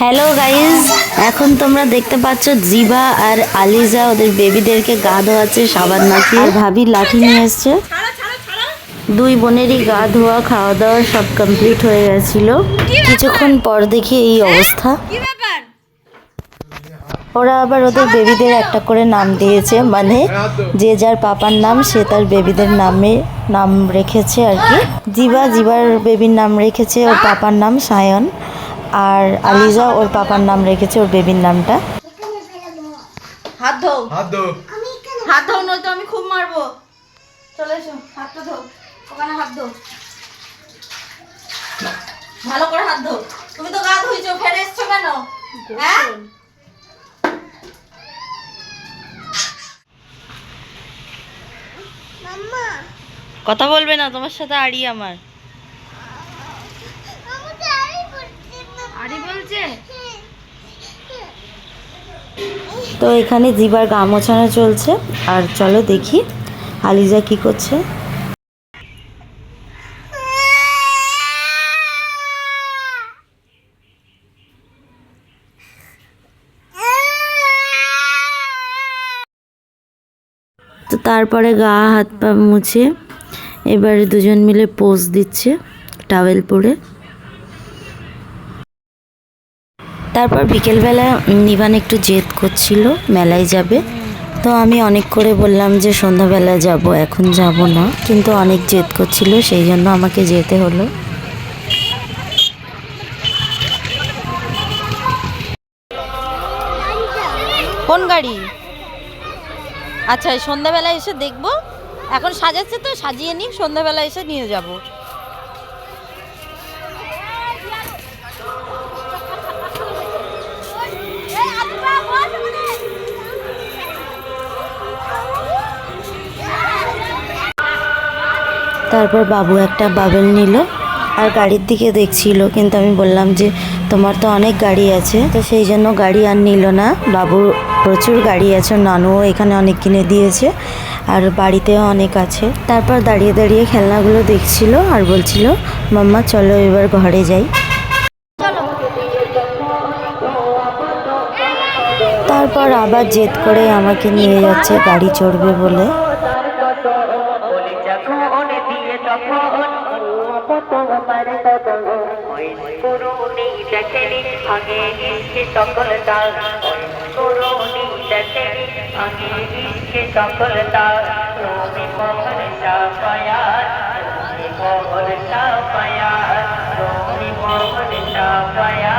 Hello guys এখন তোমরা দেখতে পাচ্ছ জিবা আর আলিজা, ওদের বেবিদেরকে গা ধোয়াচ্ছে সাবান মাখিয়ে। ভাবি লাঠি নিয়ে এসছে। দুই বোনেরই গা ধোয়া খাওয়া দাওয়া সব কমপ্লিট হয়ে গেছিল। কিছুক্ষণ পর দেখি এই অবস্থা। ওরা আবার ওদের বেবিদের একটা করে নাম দিয়েছে মানে যে যার পাপার নাম, সে তার বেবিদের নামে নাম রেখেছে আর কি। জিবা, জিবার বেবির নাম রেখেছে, ওর পাপার নাম সায়ন। আর আলিজা ওর পাপার নাম রেখেছে ওর বেবির নামটা। হাত ধো। হাত দো হাত ধো নয়তো আমি খুব মারবো। চলে এসো হাতটা ধো। ওখানে হাত ধো। ভালো করে হাত ধো। তুমি তো গা ধুইছো ফের এসছো কেন? হ্যাঁ? কথা বলবে না তোমার সাথে আড়ি আমার। তো এখানে জিবার গা মোছানো চলছে, আর চলো দেখি আলিজা কি করছে। তো তারপরে গা হাত পা মুছে এবারে দুজন মিলে পোজ দিচ্ছে টাওয়েল পরে। তারপর বিকেলবেলা নিবান একটু জেদ করছিল, মেলায় যাবে। তো আমি অনেক করে বললাম যে, সন্ধ্যাবেলা যাব, এখন যাব না। কিন্তু অনেক জেদ করছিল, সেই জন্য আমাকে যেতে হলো। কোন গাড়ি? আচ্ছা সন্ধ্যাবেলা এসে দেখব। এখন সাজাচ্ছে তো, সাজিয়ে নি সন্ধ্যাবেলা এসে নিয়ে যাব। তারপর বাবু একটা বাবেল নিল আর গাড়ির দিকে দেখছিল। কিন্তু আমি বললাম যে, তোমার তো অনেক গাড়ি আছে। তো সেই জন্য গাড়ি আর নিল না। বাবুর প্রচুর গাড়ি আছে। নানুও এখানে অনেক কিনে দিয়েছে আর বাড়িতেও অনেক আছে। তারপর দাঁড়িয়ে দাঁড়িয়ে খেলনাগুলো দেখছিল আর বলছিল, মাম্মা, চলো এবার ঘরে যাই। তারপর আবার জেদ করে আমাকে নিয়ে যাচ্ছে, গাড়ি চড়বে বলে। করুণী দেখেনি আগে ইসকে সকলতা করুণী দেখেনি আগে ইসকে সকলতা তুমি মোহন সাপায়া তুমি মোহন সাপায়া তুমি মোহন সাপায়া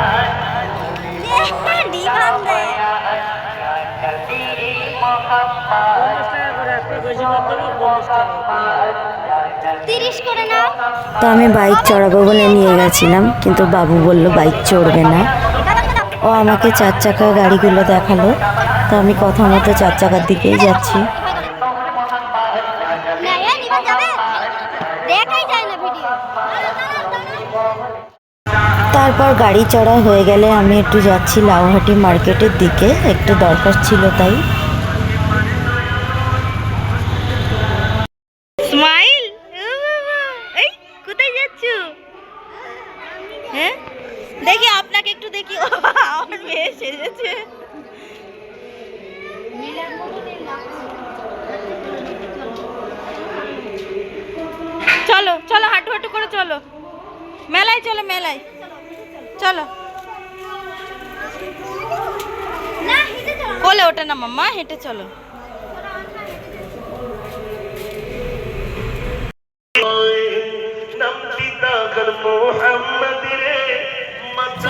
তো আমি বাইক চড়াবো বলে নিয়ে গেছিলাম কিন্তু বাবু বলল বাইক চড়বে না। ও আমাকে চার চাকা গাড়িগুলো দেখাল তো আমি কথা মতো চার চাকার দিকেই যাচ্ছি। তারপর গাড়ি চড়া হয়ে গেলে আমি একটু যাচ্ছি লাউহাটি মার্কেটের দিকে একটু দরকার ছিল তাই স্মাইল এই কোথায় যাচ্ছ হ্যাঁ দেখি আপনাকে একটু দেখি ও, আমার মেয়ে সেজেছে। চলো চলো হাঁটু হাঁটু করে চলো। মেলায় চলো মেলায়। চলো। বলে ওটা না মাম্মা হেঁটে চলো।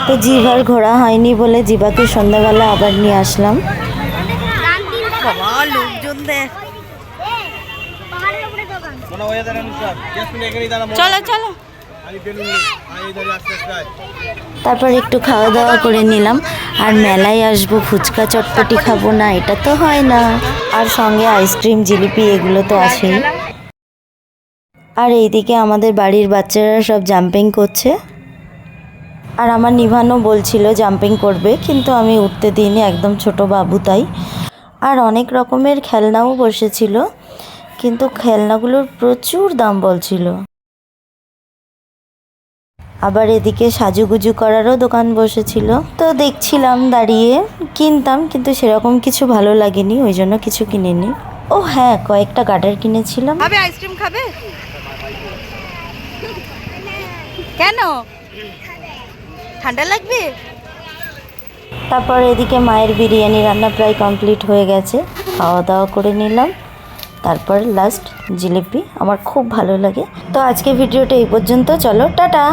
তো জিভার ঘোরা হয়নি বলে জিভাকে সন্ধ্যাবেলা আবার নিয়ে আসলাম। লোকজন দেখ। চলো চলো। তারপর একটু খাওয়া দাওয়া করে নিলাম। আর মেলায় আসব ফুচকা চটপটি খাব না এটা তো হয় না। আর সঙ্গে আইসক্রিম জিলিপি এগুলো তো আছেই। আর এইদিকে আমাদের বাড়ির বাচ্চারা সব জাম্পিং করছে। আর আমার নিভানও বলছিল জাম্পিং করবে, কিন্তু আমি উঠতে দিইনি, একদম ছোট বাবু তাই। আর অনেক রকমের খেলনাও বসেছিল, কিন্তু খেলনাগুলোর প্রচুর দাম বলছিল। আবার এদিকে সাজুগুজু করারও দোকান বসেছিল। তো দেখছিলাম দাঁড়িয়ে, কিনতাম, কিন্তু সেরকম কিছু ভালো লাগেনি, ওই জন্য কিছু কিনিনি। ও হ্যাঁ কয়েকটা গার্ডার কিনেছিলাম। আইসক্রিম খাবে? কেন? ঠান্ডা লাগবে? তারপর এদিকে মায়ের বিরিয়ানি রান্না প্রায় কমপ্লিট হয়ে গেছে। খাওয়া দাওয়া করে নিলাম। তারপর লাস্ট জিলিপি, আমার খুব ভালো লাগে। তো আজকে ভিডিওটা এই পর্যন্ত। চলো, টাটা!